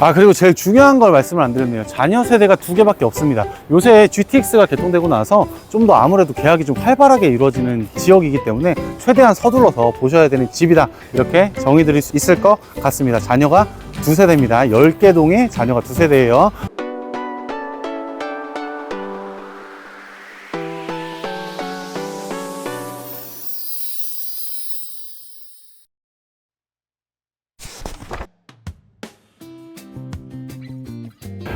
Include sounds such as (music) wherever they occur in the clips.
아 그리고 제일 중요한 걸 말씀을 안 드렸네요. 자녀 세대가 두 개밖에 없습니다. 요새 GTX가 개통되고 나서 좀 더 아무래도 계약이 좀 활발하게 이루어지는 지역이기 때문에 최대한 서둘러서 보셔야 되는 집이다. 이렇게 정의 드릴 수 있을 것 같습니다. 자녀가 두 세대입니다. 10개 동에 자녀가 두 세대예요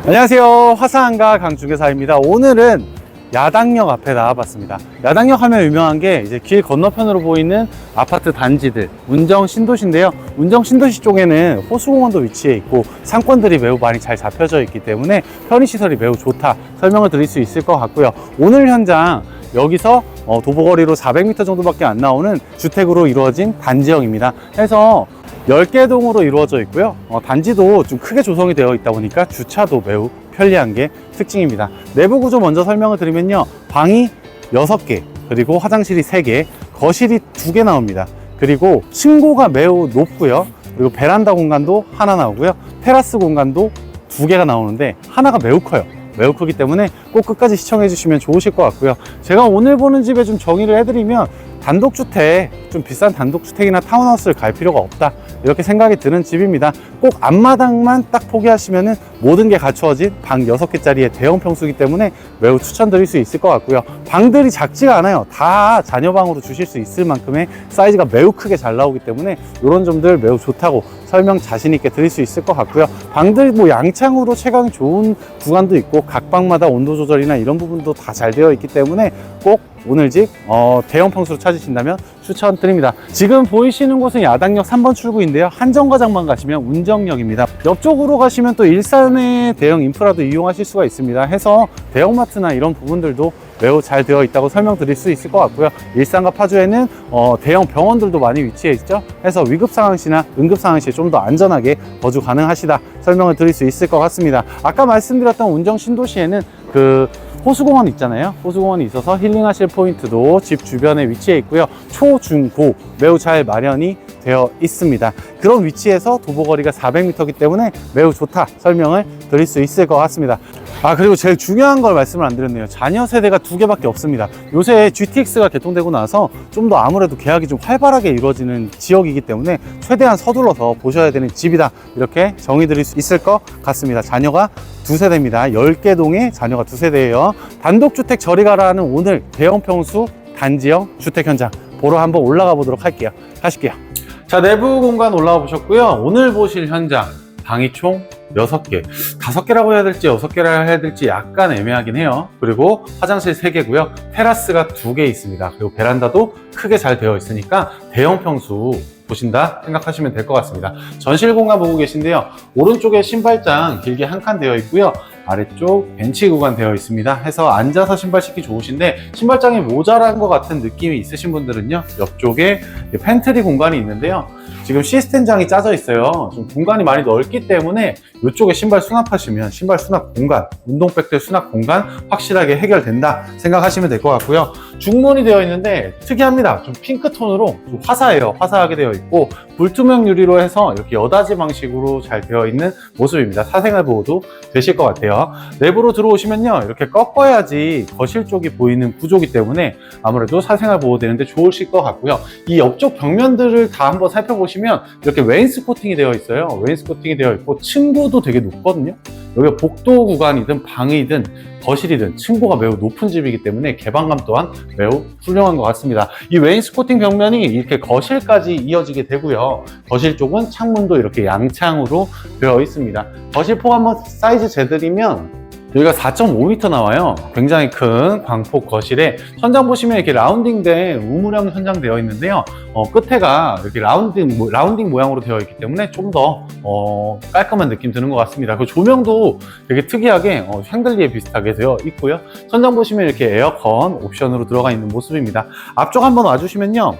안녕하세요. 화사한가 강중개사입니다. 오늘은 야당역 앞에 나와봤습니다. 야당역 하면 유명한 게 이제 길 건너편으로 보이는 아파트 단지들 운정 신도시인데요. 운정 신도시 쪽에는 호수공원도 위치해 있고 상권들이 매우 많이 잘 잡혀져 있기 때문에 편의시설이 매우 좋다 설명을 드릴 수 있을 것 같고요. 오늘 현장 여기서 어, 도보거리로 400m 정도밖에 안 나오는 주택으로 이루어진 단지역입니다. 해서 10개 동으로 이루어져 있고요. 어, 단지도 좀 크게 조성이 되어 있다 보니까 주차도 매우 편리한 게 특징입니다. 내부 구조 먼저 설명을 드리면요. 방이 6개, 그리고 화장실이 3개, 거실이 2개 나옵니다. 그리고 층고가 매우 높고요. 그리고 베란다 공간도 하나 나오고요. 테라스 공간도 두 개가 나오는데 하나가 매우 커요. 매우 크기 때문에 꼭 끝까지 시청해 주시면 좋으실 것 같고요. 제가 오늘 보는 집에 좀 정의를 해드리면 단독주택, 좀 비싼 단독주택이나 타운하우스를 갈 필요가 없다. 이렇게 생각이 드는 집입니다. 꼭 앞마당만 딱 포기하시면 은 모든 게 갖추어진 방 6개짜리의 대형 평수기 때문에 매우 추천드릴 수 있을 것 같고요. 방들이 작지가 않아요. 다 자녀방으로 주실 수 있을 만큼의 사이즈가 매우 크게 잘 나오기 때문에 이런 점들 매우 좋다고 설명 자신 있게 드릴 수 있을 것 같고요. 방들 뭐 양창으로 채광이 좋은 구간도 있고 각 방마다 온도 조절이나 이런 부분도 다 잘 되어 있기 때문에 꼭 오늘 집 어, 대형 평수로 찾으신다면 추천드립니다. 지금 보이시는 곳은 야당역 3번 출구인데요. 한정거장만 가시면 운정역입니다. 옆쪽으로 가시면 또 일산의 대형 인프라도 이용하실 수가 있습니다. 해서 대형마트나 이런 부분들도 매우 잘 되어 있다고 설명드릴 수 있을 것 같고요. 일산과 파주에는 어, 대형 병원들도 많이 위치해 있죠. 해서 위급 상황 시나 응급 상황 시에 좀 더 안전하게 거주 가능하시다 설명을 드릴 수 있을 것 같습니다. 아까 말씀드렸던 운정 신도시에는 그 호수공원 있잖아요. 호수공원이 있어서 힐링하실 포인트도 집 주변에 위치해 있고요. 초, 중, 고 매우 잘 마련이 되어 있습니다. 그런 위치에서 도보거리가 400m이기 때문에 매우 좋다 설명을 드릴 수 있을 것 같습니다. 아 그리고 제일 중요한 걸 말씀을 안 드렸네요. 자녀 세대가 두 개밖에 없습니다. 요새 GTX가 개통되고 나서 좀 더 아무래도 계약이 좀 활발하게 이루어지는 지역이기 때문에 최대한 서둘러서 보셔야 되는 집이다 이렇게 정의 드릴 수 있을 것 같습니다. 자녀가 두 세대입니다. 10개 동에 자녀가 두 세대예요. 단독주택 저리 가라는 오늘 대형 평수 단지형 주택 현장 보러 한번 올라가 보도록 할게요. 가실게요. 자, 내부 공간 올라와 보셨고요. 오늘 보실 현장 방이 총 6개. 5개라고 해야 될지 6개라 해야 될지 약간 애매하긴 해요. 그리고 화장실 3개고요. 테라스가 2개 있습니다. 그리고 베란다도 크게 잘 되어 있으니까 대형 평수 보신다 생각하시면 될 것 같습니다. 전실 공간 보고 계신데요. 오른쪽에 신발장 길게 한 칸 되어 있고요. 아래쪽 벤치 구간 되어 있습니다. 해서 앉아서 신발 신기 좋으신데 신발장이 모자란 것 같은 느낌이 있으신 분들은요. 옆쪽에 팬트리 공간이 있는데요. 지금 시스템장이 짜져 있어요. 좀 공간이 많이 넓기 때문에 이쪽에 신발 수납하시면 신발 수납 공간, 운동백들 수납 공간 확실하게 해결된다 생각하시면 될 것 같고요. 중문이 되어 있는데 특이합니다. 좀 핑크톤으로 좀 화사해요. 화사하게 되어 있고 불투명 유리로 해서 이렇게 여닫이 방식으로 잘 되어 있는 모습입니다. 사생활 보호도 되실 것 같아요. 내부로 들어오시면요. 이렇게 꺾어야지 거실 쪽이 보이는 구조기 때문에 아무래도 사생활 보호되는데 좋으실 것 같고요. 이 옆쪽 벽면들을 다 한번 살펴보시면 이렇게 웨인스코팅이 되어 있어요. 웨인스코팅이 되어 있고 층고도 되게 높거든요. 여기가 복도 구간이든 방이든 거실이든 층고가 매우 높은 집이기 때문에 개방감 또한 매우 훌륭한 것 같습니다. 이 웨인스코팅 벽면이 이렇게 거실까지 이어지게 되고요. 거실 쪽은 창문도 이렇게 양창으로 되어 있습니다. 거실 폭 한번 사이즈 재드리면 여기가 4.5m 나와요. 굉장히 큰 광폭 거실에 천장 보시면 이렇게 라운딩된 우물형 천장 되어 있는데요. 어, 끝에가 이렇게 라운딩, 모- 라운딩 모양으로 되어 있기 때문에 좀더 어, 깔끔한 느낌 드는 것 같습니다. 그 조명도 되게 특이하게 어, 샹들리에 비슷하게 되어 있고요. 천장 보시면 이렇게 에어컨 옵션으로 들어가 있는 모습입니다. 앞쪽 한번 와주시면요.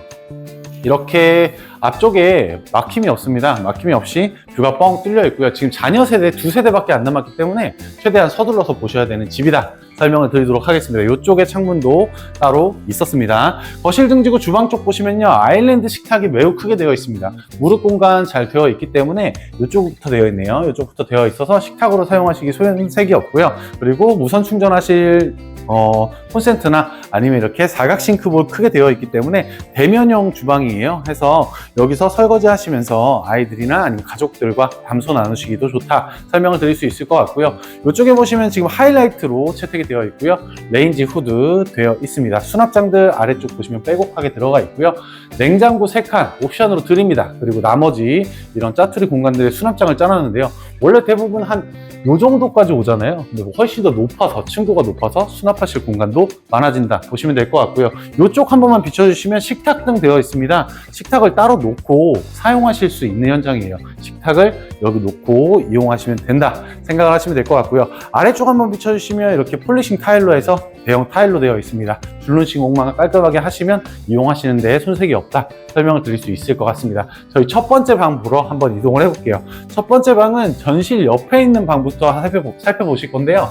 이렇게 앞쪽에 막힘이 없습니다. 막힘이 없이 뷰가 뻥 뚫려 있고요. 지금 자녀 세대 두 세대밖에 안 남았기 때문에 최대한 서둘러서 보셔야 되는 집이다 설명을 드리도록 하겠습니다. 이쪽에 창문도 따로 있었습니다. 거실 등지고 주방 쪽 보시면요. 아일랜드 식탁이 매우 크게 되어 있습니다. 무릎 공간 잘 되어 있기 때문에 이쪽부터 되어 있네요. 이쪽부터 되어 있어서 식탁으로 사용하시기 소연색이 없고요. 그리고 무선 충전하실 어, 콘센트나 아니면 이렇게 사각 싱크볼 크게 되어 있기 때문에 대면형 주방이에요. 해서 여기서 설거지 하시면서 아이들이나 아니면 가족들과 담소 나누시기도 좋다 설명을 드릴 수 있을 것 같고요. 이쪽에 보시면 지금 하이라이트로 채택이 되어 있고요. 레인지 후드 되어 있습니다. 수납장들 아래쪽 보시면 빼곡하게 들어가 있고요. 냉장고 3칸 옵션으로 드립니다. 그리고 나머지 이런 짜투리 공간들의 수납장을 짜놨는데요. 원래 대부분 한 요 정도까지 오잖아요. 근데 훨씬 더 높아서 층고가 높아서 수납하실 공간도 많아진다 보시면 될 것 같고요. 이쪽 한 번만 비춰주시면 식탁 등 되어 있습니다. 식탁을 따로 놓고 사용하실 수 있는 현장이에요. 식탁을 여기 놓고 이용하시면 된다 생각을 하시면 될 것 같고요. 아래쪽 한번 비춰주시면 이렇게 폴리싱 타일로 해서 대형 타일로 되어 있습니다. 줄눈식 옥망을 깔끔하게 하시면 이용하시는 데 손색이 없다 설명을 드릴 수 있을 것 같습니다. 저희 첫 번째 방 보러 한번 이동을 해볼게요. 첫 번째 방은 전실 옆에 있는 방부터 살펴보, 살펴보실 건데요.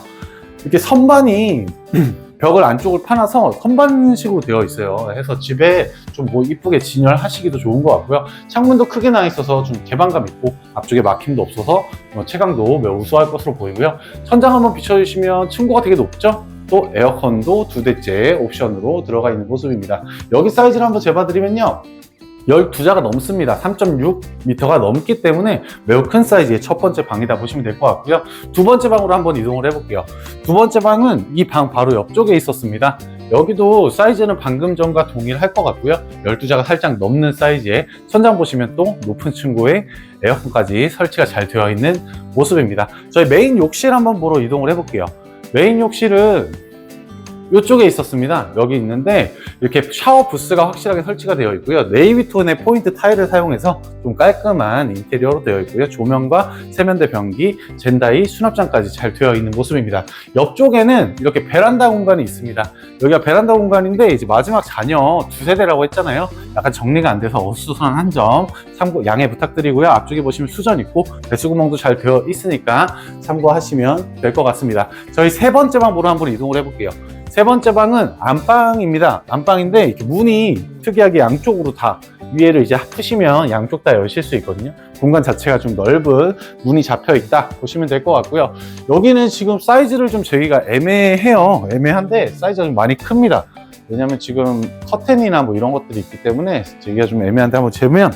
이렇게 선반이 (clears throat) 벽을 안쪽을 파놔서 선반식으로 되어 있어요. 해서 집에 좀 뭐 이쁘게 진열하시기도 좋은 것 같고요. 창문도 크게 나 있어서 좀 개방감 있고 앞쪽에 막힘도 없어서 뭐 체감도 매우 우수할 것으로 보이고요. 천장 한번 비춰주시면 층고가 되게 높죠? 또 에어컨도 두 대째 옵션으로 들어가 있는 모습입니다. 여기 사이즈를 한번 재봐드리면요. 12자가 넘습니다. 3.6m가 넘기 때문에 매우 큰 사이즈의 첫 번째 방이다 보시면 될 것 같고요. 두 번째 방으로 한번 이동을 해볼게요. 두 번째 방은 이 방 바로 옆쪽에 있었습니다. 여기도 사이즈는 방금 전과 동일할 것 같고요. 12자가 살짝 넘는 사이즈에 천장 보시면 또 높은 층고에 에어컨까지 설치가 잘 되어 있는 모습입니다. 저희 메인 욕실 한번 보러 이동을 해볼게요. 메인 욕실은 이쪽에 있었습니다. 여기 있는데 이렇게 샤워 부스가 확실하게 설치가 되어 있고요. 네이비톤의 포인트 타일을 사용해서 좀 깔끔한 인테리어로 되어 있고요. 조명과 세면대 변기, 젠다이, 수납장까지 잘 되어 있는 모습입니다. 옆쪽에는 이렇게 베란다 공간이 있습니다. 여기가 베란다 공간인데 이제 마지막 자녀 두 세 대라고 했잖아요. 약간 정리가 안 돼서 어수선한 점 참고 양해 부탁드리고요. 앞쪽에 보시면 수전 있고 배수구멍도 잘 되어 있으니까 참고하시면 될 것 같습니다. 저희 세 번째 방 보러 한번 이동을 해볼게요. 세 번째 방은 안방입니다. 안방인데 이렇게 문이 특이하게 양쪽으로 다 위에를 이제 푸시면 양쪽 다 여실 수 있거든요. 공간 자체가 좀 넓은 문이 잡혀 있다 보시면 될 것 같고요. 여기는 지금 사이즈를 좀 저희가 애매해요. 애매한데 사이즈가 좀 많이 큽니다. 왜냐면 지금 커튼이나 뭐 이런 것들이 있기 때문에 저희가 좀 애매한데 한번 재면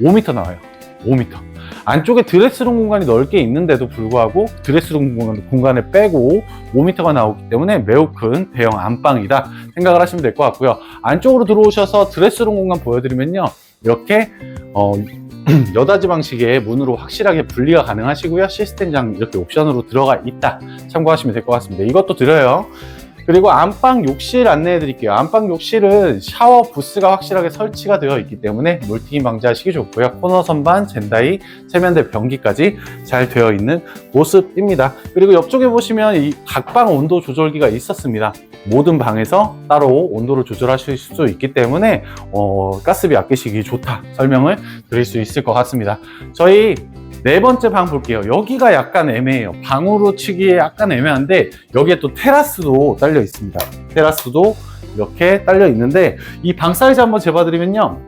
5m 나와요. 5m. 안쪽에 드레스룸 공간이 넓게 있는데도 불구하고 드레스룸 공간- 공간 을 빼고 5m가 나오기 때문에 매우 큰 대형 안방이다 생각을 하시면 될 것 같고요. 안쪽으로 들어오셔서 드레스룸 공간 보여드리면요. 이렇게 어, (clears throat) 여닫이 방식의 문으로 확실하게 분리가 가능하시고요. 시스템장 이렇게 옵션으로 들어가 있다. 참고하시면 될 것 같습니다. 이것도 드려요. 그리고 안방 욕실 안내해 드릴게요. 안방 욕실은 샤워 부스가 확실하게 설치가 되어 있기 때문에 물튀김 방지하시기 좋고요. 코너 선반, 젠다이, 세면대 변기까지 잘 되어 있는 모습입니다. 그리고 옆쪽에 보시면 이 각방 온도 조절기가 있었습니다. 모든 방에서 따로 온도를 조절하실 수 있기 때문에 어, 가스비 아끼시기 좋다 설명을 드릴 수 있을 것 같습니다. 저희 네 번째 방 볼게요. 여기가 약간 애매해요. 방으로 치기에 약간 애매한데 여기에 또 테라스도 딸려 있습니다. 테라스도 이렇게 딸려 있는데 이 방 사이즈 한번 재봐드리면요.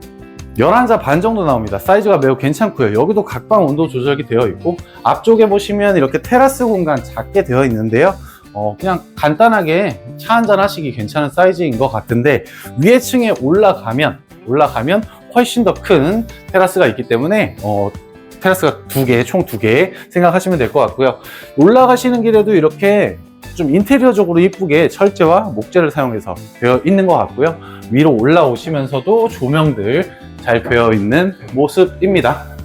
11자 반 정도 나옵니다. 사이즈가 매우 괜찮고요. 여기도 각방 온도 조절이 되어 있고 앞쪽에 보시면 이렇게 테라스 공간 작게 되어 있는데요. 어, 그냥 간단하게 차 한잔 하시기 괜찮은 사이즈인 것 같은데 위에 층에 올라가면 올라가면 훨씬 더 큰 테라스가 있기 때문에 어, 테라스가 두 개, 총 두 개 생각하시면 될 것 같고요. 올라가시는 길에도 이렇게 좀 인테리어적으로 이쁘게 철제와 목재를 사용해서 되어 있는 것 같고요. 위로 올라오시면서도 조명들 잘 되어 있는 모습입니다.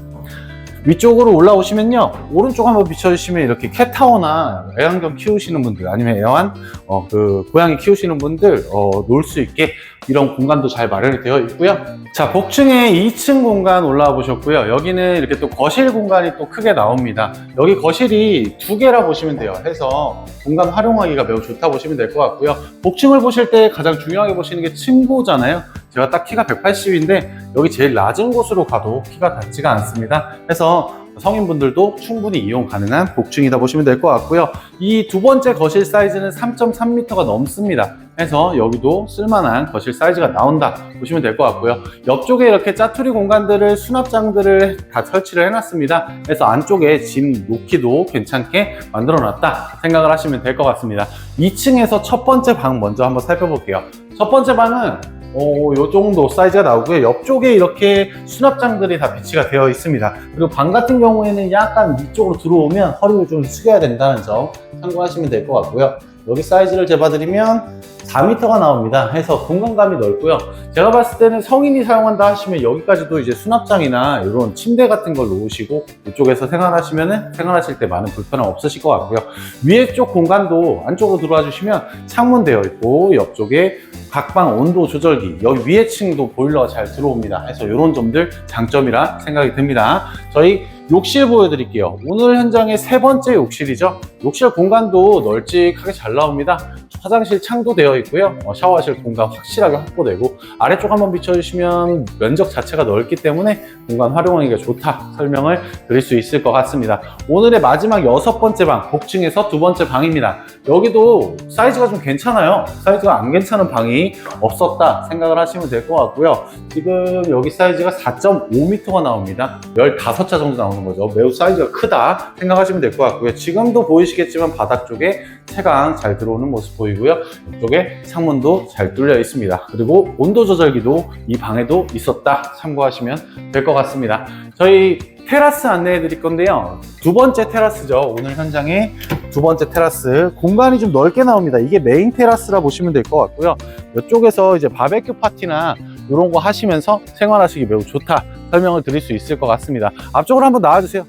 위쪽으로 올라오시면요. 오른쪽 한번 비춰주시면 이렇게 캣타워나 애완견 키우시는 분들 아니면 애완 어, 그 고양이 키우시는 분들 어, 놀 수 있게 이런 공간도 잘 마련이 되어 있고요. 자, 복층에 2층 공간 올라와 보셨고요. 여기는 이렇게 또 거실 공간이 또 크게 나옵니다. 여기 거실이 두 개라 보시면 돼요. 해서 공간 활용하기가 매우 좋다 보시면 될 것 같고요. 복층을 보실 때 가장 중요하게 보시는 게 층고잖아요. 제가 딱 키가 180인데 여기 제일 낮은 곳으로 가도 키가 닿지가 않습니다. 해서 성인분들도 충분히 이용 가능한 복층이다 보시면 될 것 같고요. 이 두 번째 거실 사이즈는 3.3m가 넘습니다. 해서 여기도 쓸만한 거실 사이즈가 나온다 보시면 될 것 같고요. 옆쪽에 이렇게 짜투리 공간들을 수납장들을 다 설치를 해놨습니다. 그래서 안쪽에 짐 놓기도 괜찮게 만들어 놨다 생각을 하시면 될 것 같습니다. 2층에서 첫 번째 방 먼저 한번 살펴볼게요. 첫 번째 방은 어, 요 정도 사이즈가 나오고요. 옆쪽에 이렇게 수납장들이 다 배치가 되어 있습니다. 그리고 방 같은 경우에는 약간 위쪽으로 들어오면 허리를 좀 숙여야 된다는 점 참고하시면 될 것 같고요. 여기 사이즈를 재봐드리면 4m가 나옵니다. 해서 공간감이 넓고요. 제가 봤을 때는 성인이 사용한다 하시면 여기까지도 이제 수납장이나 이런 침대 같은 걸 놓으시고 이쪽에서 생활하시면은 생활하실 때 많은 불편함 없으실 것 같고요. 위에 쪽 공간도 안쪽으로 들어와 주시면 창문 되어 있고 옆쪽에 각방 온도 조절기 여기 위에 층도 보일러가 잘 들어옵니다. 해서 이런 점들 장점이라 생각이 듭니다. 저희 욕실 보여드릴게요. 오늘 현장의 세 번째 욕실이죠. 욕실 공간도 널찍하게 잘 나옵니다. 화장실 창도 되어 있고요. 어, 샤워하실 공간 확실하게 확보되고 아래쪽 한번 비춰주시면 면적 자체가 넓기 때문에 공간 활용하기가 좋다 설명을 드릴 수 있을 것 같습니다. 오늘의 마지막 여섯 번째 방 복층에서 두 번째 방입니다. 여기도 사이즈가 좀 괜찮아요. 사이즈가 안 괜찮은 방이 없었다 생각을 하시면 될 것 같고요. 지금 여기 사이즈가 4.5m가 나옵니다. 15자 정도 나오는 거죠. 매우 사이즈가 크다 생각하시면 될 것 같고요. 지금도 보이시겠지만 바닥 쪽에 채광 잘 들어오는 모습 보이고요. 이쪽에 창문도 잘 뚫려 있습니다. 그리고 온도 조절기도 이 방에도 있었다 참고하시면 될 것 같습니다. 저희 테라스 안내해 드릴 건데요. 두 번째 테라스죠. 오늘 현장에 두 번째 테라스 공간이 좀 넓게 나옵니다. 이게 메인 테라스라 보시면 될 것 같고요. 이쪽에서 이제 바베큐 파티나 이런 거 하시면서 생활하시기 매우 좋다 설명을 드릴 수 있을 것 같습니다. 앞쪽으로 한번 나와주세요.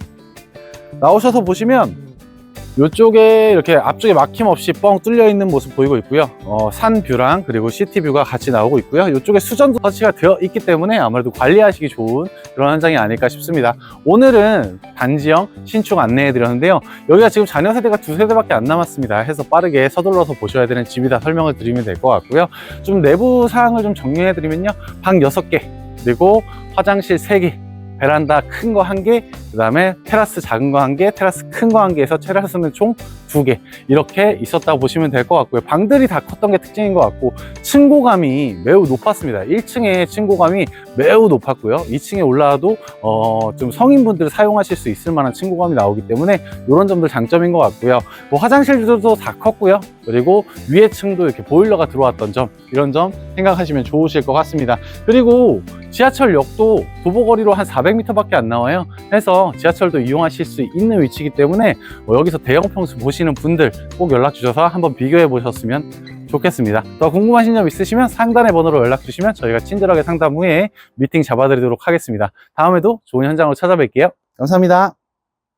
나오셔서 보시면 이쪽에 이렇게 앞쪽에 막힘 없이 뻥 뚫려 있는 모습 보이고 있고요. 어, 산 뷰랑 그리고 시티 뷰가 같이 나오고 있고요. 이쪽에 수전도 설치가 되어 있기 때문에 아무래도 관리하시기 좋은 그런 현장이 아닐까 싶습니다. 오늘은 단지형 신축 안내해 드렸는데요. 여기가 지금 자녀 세대가 두 세대밖에 안 남았습니다. 해서 빠르게 서둘러서 보셔야 되는 집이다 설명을 드리면 될 것 같고요. 좀 내부 사항을 좀 정리해 드리면요. 방 6개, 그리고 화장실 3개, 베란다 큰 거 한 개, 그 다음에 테라스 작은 거 한 개, 테라스 큰 거 한 개에서 테라스는 총 두 개. 이렇게 있었다고 보시면 될 것 같고요. 방들이 다 컸던 게 특징인 것 같고, 층고감이 매우 높았습니다. 1층의 층고감이 매우 높았고요. 2층에 올라와도, 어, 좀 성인분들 사용하실 수 있을 만한 층고감이 나오기 때문에 이런 점들 장점인 것 같고요. 뭐 화장실들도 다 컸고요. 그리고 위에 층도 이렇게 보일러가 들어왔던 점, 이런 점 생각하시면 좋으실 것 같습니다. 그리고 지하철역도 도보거리로 한 400m밖에 안 나와요. 해서 지하철도 이용하실 수 있는 위치이기 때문에 뭐 여기서 대형 평수 보 시는 분들 꼭 연락 주셔서 한번 비교해 보셨으면 좋겠습니다. 더 궁금하신 점 있으시면 상단의 번호로 연락 주시면 저희가 친절하게 상담 후에 미팅 잡아드리도록 하겠습니다. 다음에도 좋은 현장으로 찾아뵐게요. 감사합니다.